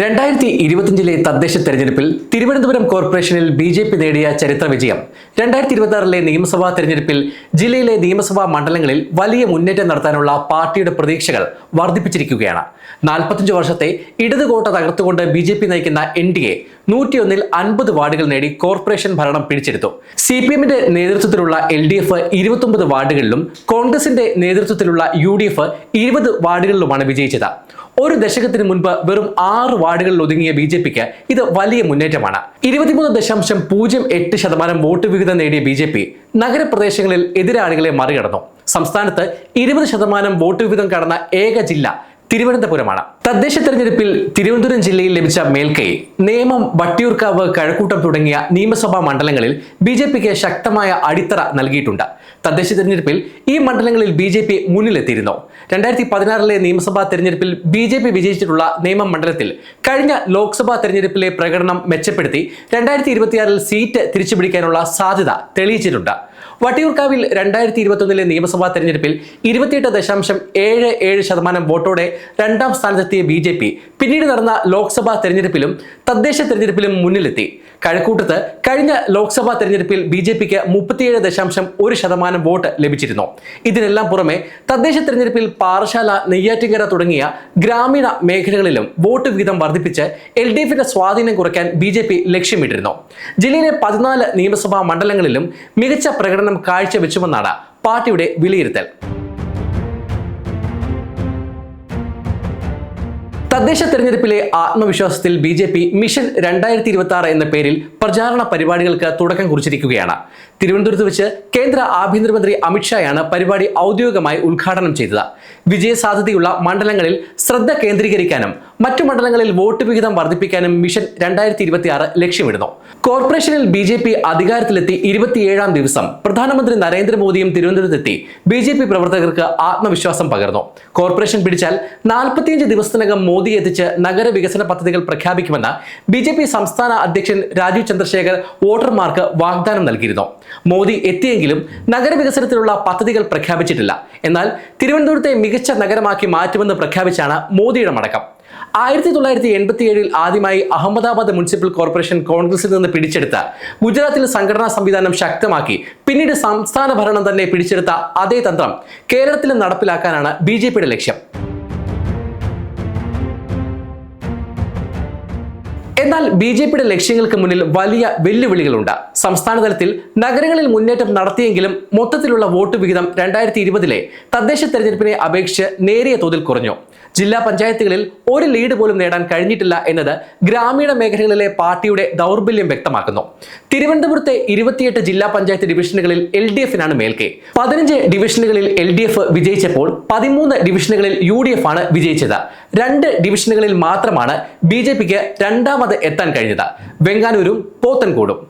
രണ്ടായിരത്തി ഇരുപത്തിയഞ്ചിലെ തദ്ദേശ തെരഞ്ഞെടുപ്പിൽ തിരുവനന്തപുരം കോർപ്പറേഷനിൽ ബി ജെ പി നേടിയ ചരിത്ര വിജയം. രണ്ടായിരത്തി ഇരുപത്തി ആറിലെ നിയമസഭാ തെരഞ്ഞെടുപ്പിൽ ജില്ലയിലെ നിയമസഭാ മണ്ഡലങ്ങളിൽ വലിയ മുന്നേറ്റം നടത്താനുള്ള പാർട്ടിയുടെ പ്രതീക്ഷകൾ വർദ്ധിപ്പിച്ചിരിക്കുകയാണ്. നാൽപ്പത്തഞ്ച് വർഷത്തെ ഇടതുകോട്ട തകർത്തുകൊണ്ട് ബി ജെ പി നയിക്കുന്ന എൻ ഡി എ നൂറ്റിയൊന്നിൽ അൻപത് വാർഡുകൾ നേടി കോർപ്പറേഷൻ ഭരണം പിടിച്ചെടുത്തു. സി പി എമ്മിന്റെ നേതൃത്വത്തിലുള്ള എൽ ഡി എഫ് ഇരുപത്തൊമ്പത് വാർഡുകളിലും കോൺഗ്രസിന്റെ നേതൃത്വത്തിലുള്ള യു ഡി എഫ് ഇരുപത് വാർഡുകളിലുമാണ് വിജയിച്ചത്. ഒരു ദശകത്തിന് മുൻപ് വെറും ആറ് വാർഡുകളിൽ ഒതുങ്ങിയ ബി ജെ പിക്ക് ഇത് വലിയ മുന്നേറ്റമാണ്. ഇരുപത്തിമൂന്ന് ദശാംശം പൂജ്യം എട്ട് ശതമാനം വോട്ട് വിഹിതം നേടിയ ബി ജെ പി നഗരപ്രദേശങ്ങളിൽ എതിരാളികളെ മറികടന്നു. സംസ്ഥാനത്ത് ഇരുപത് ശതമാനം വോട്ട് വിഹിതം കടന്ന ഏക ജില്ല തിരുവനന്തപുരമാണ്. തദ്ദേശ തെരഞ്ഞെടുപ്പിൽ തിരുവനന്തപുരം ജില്ലയിൽ ലഭിച്ച മേൽക്കൈ നേമം വട്ടിയൂർക്കാവ് കഴക്കൂട്ടം തുടങ്ങിയ നിയമസഭാ മണ്ഡലങ്ങളിൽ ബി ജെ പിക്ക് ശക്തമായ അടിത്തറ നൽകിയിട്ടുണ്ട്. തദ്ദേശ തെരഞ്ഞെടുപ്പിൽ ഈ മണ്ഡലങ്ങളിൽ ബി ജെ പി മുന്നിലെത്തിയിരുന്നു. രണ്ടായിരത്തി പതിനാറിലെ നിയമസഭാ തെരഞ്ഞെടുപ്പിൽ ബി ജെ പി വിജയിച്ചിട്ടുള്ള നേമം മണ്ഡലത്തിൽ കഴിഞ്ഞ ലോക്സഭാ തെരഞ്ഞെടുപ്പിലെ പ്രകടനം മെച്ചപ്പെടുത്തി രണ്ടായിരത്തി ഇരുപത്തിയാറിൽ സീറ്റ് തിരിച്ചുപിടിക്കാനുള്ള സാധ്യത തെളിയിച്ചിട്ടുണ്ട്. വട്ടിയൂർക്കാവിൽ രണ്ടായിരത്തി ഇരുപത്തൊന്നിലെ നിയമസഭാ തെരഞ്ഞെടുപ്പിൽ ഇരുപത്തിയെട്ട് ദശാംശം ഏഴ് ഏഴ് ശതമാനം വോട്ടോടെ രണ്ടാം സ്ഥാനത്തെത്തിയ ബി ജെ പി പിന്നീട് നടന്ന ലോക്സഭാ തെരഞ്ഞെടുപ്പിലും തദ്ദേശ തെരഞ്ഞെടുപ്പിലും മുന്നിലെത്തി. കഴക്കൂട്ടത്ത് കഴിഞ്ഞ ലോക്സഭാ തെരഞ്ഞെടുപ്പിൽ ബി ജെ പിക്ക് മുപ്പത്തിയേഴ് ദശാംശം ഒരു ശതമാനം വോട്ട് ലഭിച്ചിരുന്നു. ഇതിനെല്ലാം പുറമെ തദ്ദേശ തെരഞ്ഞെടുപ്പിൽ പാറശാല നെയ്യാറ്റിങ്കര തുടങ്ങിയ ഗ്രാമീണ മേഖലകളിലും വോട്ട് വിഹിതം വർദ്ധിപ്പിച്ച് എൽ ഡി എഫിന്റെ സ്വാധീനം കുറയ്ക്കാൻ ബി ജെ പി ലക്ഷ്യമിട്ടിരുന്നു. ജില്ലയിലെ പതിനാല് നിയമസഭാ മണ്ഡലങ്ങളിലും മികച്ച പ്രകടനം കാഴ്ചവെച്ചുവെന്നാണ് പാർട്ടിയുടെ വിലയിരുത്തൽ. തദ്ദേശ തെരഞ്ഞെടുപ്പിലെ ആത്മവിശ്വാസത്തിൽ ബി ജെ പി മിഷൻ രണ്ടായിരത്തി ഇരുപത്തി ആറ് എന്ന പേരിൽ പ്രചാരണ പരിപാടികൾക്ക് തുടക്കം കുറിച്ചിരിക്കുകയാണ്. തിരുവനന്തപുരത്ത് വെച്ച് കേന്ദ്ര ആഭ്യന്തരമന്ത്രി അമിത്ഷായാണ് പരിപാടി ഔദ്യോഗികമായി ഉദ്ഘാടനം ചെയ്തത്. വിജയസാധ്യതയുള്ള മണ്ഡലങ്ങളിൽ ശ്രദ്ധ കേന്ദ്രീകരിക്കാനും മറ്റു മണ്ഡലങ്ങളിൽ വോട്ട് വിഹിതം വർദ്ധിപ്പിക്കാനും മിഷൻ രണ്ടായിരത്തി ഇരുപത്തി ആറ് ലക്ഷ്യമിടുന്നു. കോർപ്പറേഷനിൽ ബി ജെ പി അധികാരത്തിലെത്തി ഇരുപത്തിയേഴാം ദിവസം പ്രധാനമന്ത്രി നരേന്ദ്രമോദിയും തിരുവനന്തപുരത്തെത്തി ബി ജെ പി പ്രവർത്തകർക്ക് ആത്മവിശ്വാസം പകർന്നു. കോർപ്പറേഷൻ പിടിച്ചാൽ നാൽപ്പത്തിയഞ്ച് ദിവസത്തിനകം മോദി എത്തിച്ച് നഗരവികസന പദ്ധതികൾ പ്രഖ്യാപിക്കുമെന്ന് ബി സംസ്ഥാന അധ്യക്ഷൻ രാജീവ് ചന്ദ്രശേഖർ വോട്ടർമാർക്ക് വാഗ്ദാനം നൽകിയിരുന്നു. മോദി എത്തിയെങ്കിലും നഗരവികസനത്തിനുള്ള പദ്ധതികൾ പ്രഖ്യാപിച്ചിട്ടില്ല. എന്നാൽ തിരുവനന്തപുരത്തെ മികച്ച നഗരമാക്കി മാറ്റുമെന്ന് പ്രഖ്യാപിച്ചാണ് മോദിയുടെ മടക്കം. ആയിരത്തി തൊള്ളായിരത്തി എൺപത്തി ഏഴിൽ ആദ്യമായി അഹമ്മദാബാദ് മുനിസിപ്പൽ കോർപ്പറേഷൻ കോൺഗ്രസിൽ നിന്ന് പിടിച്ചെടുത്ത ഗുജറാത്തിൽ സംഘടനാ സംവിധാനം ശക്തമാക്കി പിന്നീട് സംസ്ഥാന ഭരണം തന്നെ പിടിച്ചെടുത്ത അതേ തന്ത്രം കേരളത്തിലും നടപ്പിലാക്കാനാണ് ബി ലക്ഷ്യം. എന്നാൽ ബി ജെ പിയുടെ ലക്ഷ്യങ്ങൾക്ക് മുന്നിൽ വലിയ വെല്ലുവിളികളുണ്ട്. സംസ്ഥാനതലത്തിൽ നഗരങ്ങളിൽ മുന്നേറ്റം നടത്തിയെങ്കിലും മൊത്തത്തിലുള്ള വോട്ട് വിഹിതം രണ്ടായിരത്തി ഇരുപതിലെ തദ്ദേശ തെരഞ്ഞെടുപ്പിനെ അപേക്ഷിച്ച് നേരിയ തോതിൽ കുറഞ്ഞു. ജില്ലാ പഞ്ചായത്തുകളിൽ ഒരു ലീഡ് പോലും നേടാൻ കഴിഞ്ഞിട്ടില്ല എന്നത് ഗ്രാമീണ മേഖലകളിലെ പാർട്ടിയുടെ ദൗർബല്യം വ്യക്തമാക്കുന്നു. തിരുവനന്തപുരത്തെ ഇരുപത്തിയെട്ട് ജില്ലാ പഞ്ചായത്ത് ഡിവിഷനുകളിൽ എൽ ഡി എഫിനാണ് മേൽക്കെ. പതിനഞ്ച് ഡിവിഷനുകളിൽ എൽ ഡി എഫ് വിജയിച്ചപ്പോൾ പതിമൂന്ന് ഡിവിഷനുകളിൽ യു ഡി എഫ് ആണ് വിജയിച്ചത്. രണ്ട് ഡിവിഷനുകളിൽ മാത്രമാണ് ബി ജെ പിക്ക് രണ്ടാമത് എത്താൻ കഴിഞ്ഞത്. വെങ്കാനൂരും പോത്തൻകോടും.